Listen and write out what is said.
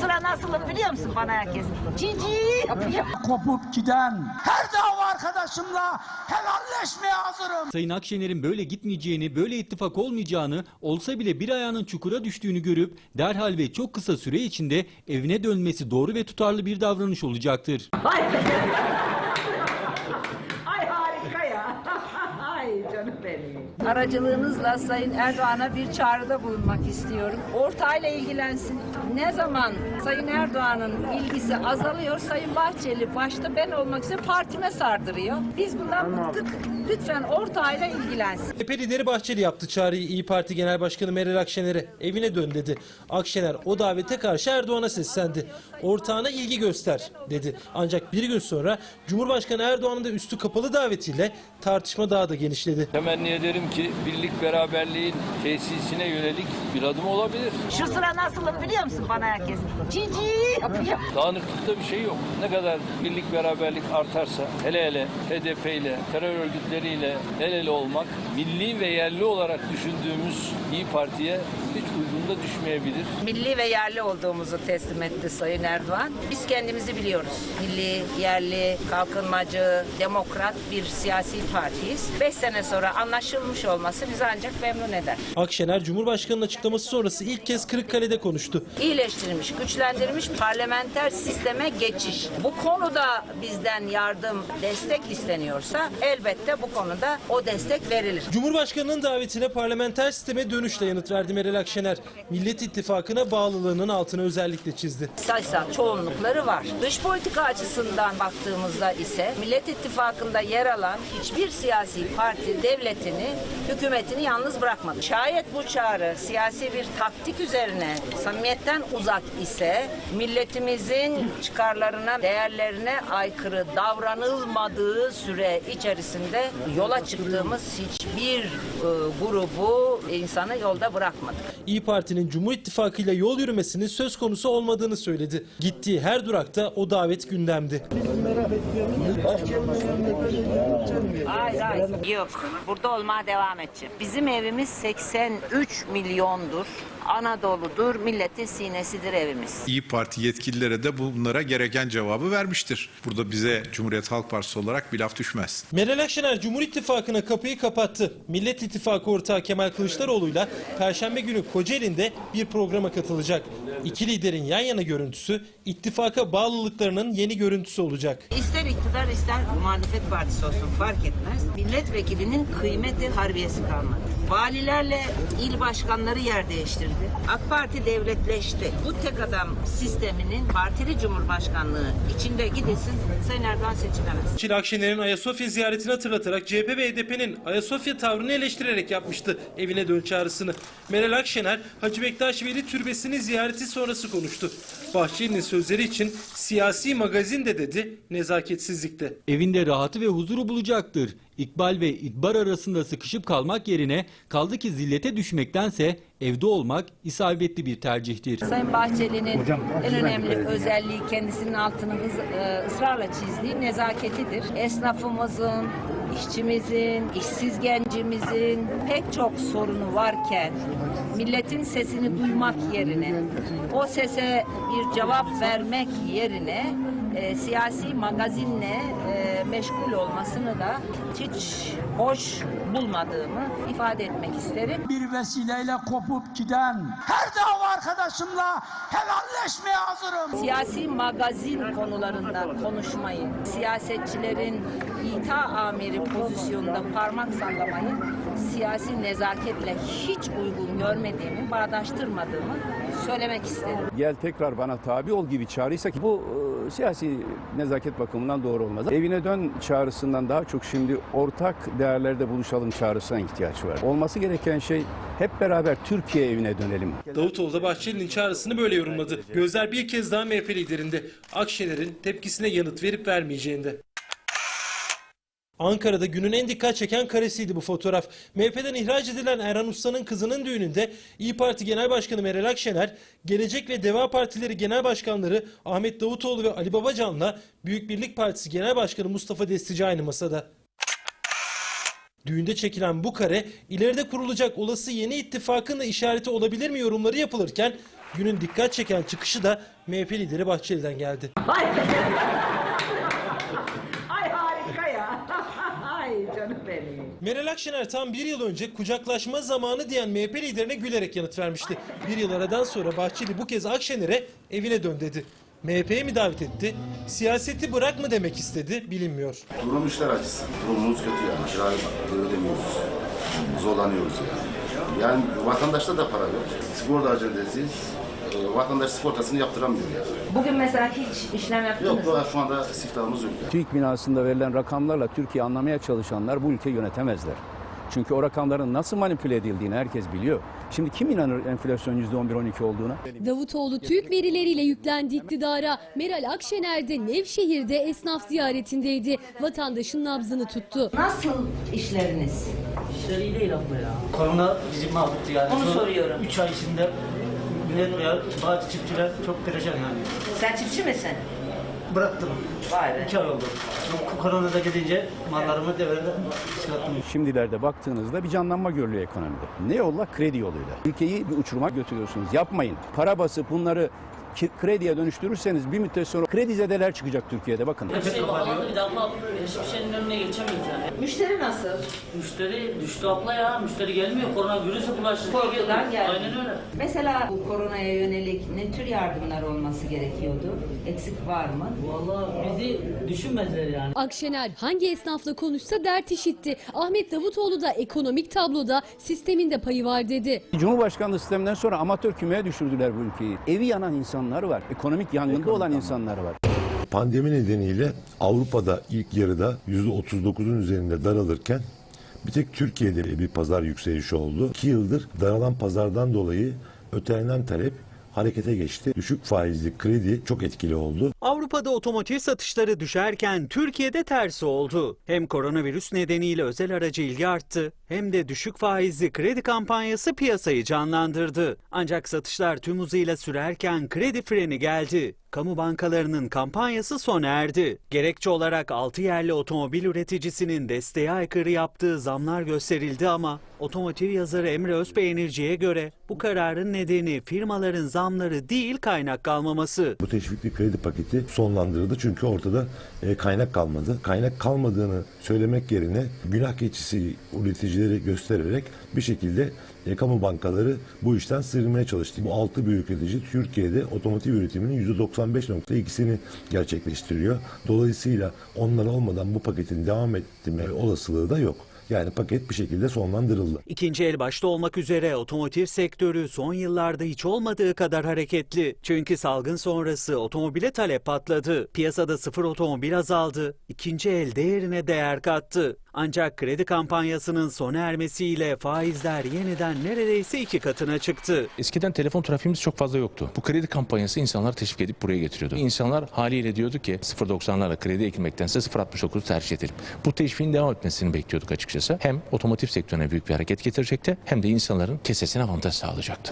sıra nasılım biliyor musun bana herkes? Cici yapıyor. kopup giden her dava arkadaşımla helalleşmeye hazırım. Sayın Akşener'in böyle gitmeyeceğini, böyle ittifak olmayacağını, olsa bile bir ayağının çukura düştüğünü görüp derhal ve çok kısa süre içinde evine dönmesi doğru ve tutarlı bir davranış olacaktır. Ay. Ay harika ya. Ay canım benim. Aracılığınızla Sayın Erdoğan'a bir çağrıda bulunmak istiyorum. Ortağıyla ilgilensin. Ne zaman Sayın Erdoğan'ın ilgisi azalıyor, Sayın Bahçeli başta ben olmak üzere partime sardırıyor. Biz bundan bıktık. Lütfen ortağıyla ilgilensin. CHP lideri Bahçeli yaptı çağrıyı İyi Parti Genel Başkanı Meral Akşener'e. Evine dön dedi. Akşener o davete karşı Erdoğan'a seslendi. Ortağına ilgi göster dedi. Ancak bir gün sonra Cumhurbaşkanı Erdoğan'ın da üstü kapalı davetiyle tartışma daha da genişledi. Temenni ederim ki birlik beraberliğin tesisine yönelik bir adım olabilir. Şu sıra nasılım biliyor musun bana herkes? Cici yapıyor. Dağınıklıkta bir şey yok. Ne kadar birlik beraberlik artarsa hele hele HDP ile terör örgütleriyle el ele olmak milli ve yerli olarak düşündüğümüz İyi Parti'ye uygun da düşmeyebilir. Milli ve yerli olduğumuzu teslim etti Sayın Erdoğan. Biz kendimizi biliyoruz. Milli, yerli, kalkınmacı, demokrat bir siyasi partiyiz. Beş sene sonra anlaşılmış olması bizi ancak memnun eder. Akşener Cumhurbaşkanı'nın açıklaması sonrası ilk kez Kırıkkale'de konuştu. iyileştirilmiş, güçlendirilmiş parlamenter sisteme geçiş. Bu konuda bizden yardım, destek isteniyorsa elbette bu konuda o destek verilir. Cumhurbaşkanının davetine parlamenter sisteme dönüşle yanıt verdi Meral Akşener. Millet İttifakı'na bağlılığının altını özellikle çizdi. Sayısal çoğunlukları var. Dış politika açısından baktığımızda ise Millet İttifakı'nda yer alan hiçbir siyasi parti devletini, hükümetini yalnız bırakmadı. Şayet bu çağrı siyasi bir taktik üzerine samimiyetten uzak ise milletimizin çıkarlarına, değerlerine aykırı davranılmadığı süre içerisinde yola çıktığımız hiçbir e, grubu insanı yolda bırakmadık. İyi Parti'nin Cumhur İttifakı ile yol yürümesinin söz konusu olmadığını söyledi. Gittiği her durakta o davet gündemdi. Hayır hayır. Yok. Burada olmaya devam edeceğim. Bizim evimiz 83 milyondur. Anadolu'dur. Milletin sinesidir evimiz. İyi Parti yetkililere de bunlara gereken cevabı vermiştir. Burada bize Cumhuriyet Halk Partisi olarak bir laf düşmez. Meral Akşener Cumhur İttifakı'na kapıyı kapattı. Millet İttifakı ortağı Kemal Kılıçdaroğlu'yla Perşembe günü Kocaeli'nde bir programa katılacak. İki liderin yan yana görüntüsü ittifaka bağlılıklarının yeni görüntüsü olacak. İster iktidar ister muhalefet partisi olsun fark etmez. Milletvekilinin kıymeti harbiyesi kalmadı. Valilerle il başkanları yer değiştirdi. AK Parti devletleşti. Bu tek adam sisteminin partili cumhurbaşkanlığı içinde gidesin Sayın Erdoğan seçilemez. Çil Akşener'in Ayasofya ziyaretini hatırlatarak CHP ve HDP'nin Ayasofya tavrını eleştirerek yapmıştı evine dön çağrısını. Meral Akşener Hacı Bektaş Veli Türbesi'ni ziyareti sonrası konuştu. Bahçeli'nin sözleri için siyasi magazin de dedi, nezaketsizlikte. Evinde rahatı ve huzuru bulacaktır. İkbal ve İdbar arasında sıkışıp kalmak yerine kaldı ki zillete düşmektense evde olmak isabetli bir tercihtir. Sayın Bahçeli'nin en önemli özelliği kendisinin altını e, ısrarla çizdiği nezaketidir. Esnafımızın, işçimizin, işsiz gencimizin pek çok sorunu varken milletin sesini duymak yerine o sese bir cevap vermek yerine e, siyasi magazinle e, meşgul olmasını da hiç hoş bulmadığımı ifade etmek isterim. Bir vesileyle kopup giden her dava arkadaşımla helalleşmeye hazırım. Siyasi magazin konularında konuşmayı, siyasetçilerin ita amiri pozisyonunda parmak sallamayı siyasi nezaketle hiç uygun görmediğimi, bağdaştırmadığımı söylemek isterim. gel tekrar bana tabi ol gibi çağrıysa ki bu e, siyasi nezaket bakımından doğru olmaz. Evine dön çağrısından daha çok şimdi ortak değerlerde buluşalım çağrısına ihtiyaç var. Olması gereken şey hep beraber Türkiye evine dönelim. Davutoğlu da Bahçeli'nin çağrısını böyle yorumladı. Gözler bir kez daha MHP liderinde. Akşener'in tepkisine yanıt verip vermeyeceğinde. Ankara'da günün en dikkat çeken karesiydi bu fotoğraf. MHP'den ihraç edilen Erhan Usta'nın kızının düğününde İyi Parti Genel Başkanı Meral Akşener, Gelecek ve Deva Partileri Genel Başkanları Ahmet Davutoğlu ve Ali Babacan'la Büyük Birlik Partisi Genel Başkanı Mustafa Destici aynı masada. Düğünde çekilen bu kare ileride kurulacak olası yeni ittifakın da işareti olabilir mi yorumları yapılırken Günün dikkat çeken çıkışı da MHP lideri Bahçeli'den geldi. Ay harika ya. Ay canım benim. Meral Akşener tam bir yıl önce kucaklaşma zamanı diyen MHP liderine gülerek yanıt vermişti. Bir yıl aradan sonra Bahçeli bu kez Akşener'e evine dön dedi. MHP'ye mi davet etti? Siyaseti bırak mı demek istedi bilinmiyor. Durum işler açısı. Durumumuz kötü yani. Kirayı ödemiyoruz. Zorlanıyoruz yani. Yani vatandaşta da para yok. Sigorta acentesiyiz. E, vatandaş sigortasını yaptıramıyor yani. Bugün mesela hiç işlem yaptınız Yok mı? şu anda siftahımız yok yani. TÜİK binasında verilen rakamlarla Türkiye anlamaya çalışanlar bu ülkeyi yönetemezler. Çünkü o rakamların nasıl manipüle edildiğini herkes biliyor. Şimdi kim inanır enflasyon %11-12 olduğuna? Davutoğlu TÜİK verileriyle yüklendi iktidara. Meral Akşener de Nevşehir'de esnaf ziyaretindeydi. Vatandaşın nabzını tuttu. Nasıl işleriniz? İşler iyi değil abla ya. Korona bizi mahvetti yani. Onu soruyorum. 3 ay içinde millet veya bazı çiftçiler çok perişan yani. Sen çiftçi misin? Bıraktım. Vay be. 2 ay oldu. Bu koronada gidince mallarımı devrede çıkarttım. Şimdilerde baktığınızda bir canlanma görülüyor ekonomide. Ne yolla? Kredi yoluyla. Ülkeyi bir uçuruma götürüyorsunuz. Yapmayın. Para basıp bunları krediye dönüştürürseniz bir müddet sonra kredi zedeler çıkacak Türkiye'de bakın. Hep şey pahalandı bir de abla hiçbir şeyin önüne geçemiyoruz yani. Müşteri nasıl? Müşteri düştü abla ya. Müşteri gelmiyor. Koronavirüse bulaştı. Korkudan geldi. Aynen öyle. Mesela bu koronaya yönelik ne tür yardımlar olması gerekiyordu? Eksik var mı? Vallahi bizi düşünmediler yani. Akşener hangi esnafla konuşsa dert işitti. Ahmet Davutoğlu da ekonomik tabloda sistemin de payı var dedi. Cumhurbaşkanlığı sisteminden sonra amatör kümeye düşürdüler bu ülkeyi. Evi yanan insanlar var. Ekonomik yangında olan insanlar var. Pandemi nedeniyle Avrupa'da ilk yarıda %39'un üzerinde daralırken bir tek Türkiye'de bir pazar yükselişi oldu. İki yıldır daralan pazardan dolayı ötelenen talep harekete geçti. Düşük faizli kredi çok etkili oldu. Avrupa'da otomotiv satışları düşerken Türkiye'de tersi oldu. Hem koronavirüs nedeniyle özel araca ilgi arttı hem de düşük faizli kredi kampanyası piyasayı canlandırdı. Ancak satışlar tüm hızıyla sürerken kredi freni geldi. Kamu bankalarının kampanyası sona erdi. Gerekçe olarak 6 yerli otomobil üreticisinin desteğe aykırı yaptığı zamlar gösterildi ama otomotiv yazarı Emre Özpeynirci'ye göre bu kararın nedeni firmaların zamları değil kaynak kalmaması. Bu teşvikli kredi paketi sonlandırıldı çünkü ortada e, kaynak kalmadı. Kaynak kalmadığını söylemek yerine günah keçisi üreticileri göstererek bir şekilde e, kamu bankaları bu işten sıyrılmaya çalıştı. Bu altı büyük üretici Türkiye'de otomotiv üretiminin %95.2'sini gerçekleştiriyor. Dolayısıyla onlar olmadan bu paketin devam etme olasılığı da yok. Yani paket bir şekilde sonlandırıldı. İkinci el başta olmak üzere otomotiv sektörü son yıllarda hiç olmadığı kadar hareketli. Çünkü salgın sonrası otomobile talep patladı. Piyasada sıfır otomobil azaldı. İkinci el değerine değer kattı. Ancak kredi kampanyasının sona ermesiyle faizler yeniden neredeyse iki katına çıktı. Eskiden telefon trafiğimiz çok fazla yoktu. Bu kredi kampanyası insanları teşvik edip buraya getiriyordu. İnsanlar haliyle diyordu ki 0.90'larla kredi ekilmektense 0.69'u tercih edelim. Bu teşviğin devam etmesini bekliyorduk açıkçası. Hem otomotiv sektörüne büyük bir hareket getirecekti hem de insanların kesesine avantaj sağlayacaktı.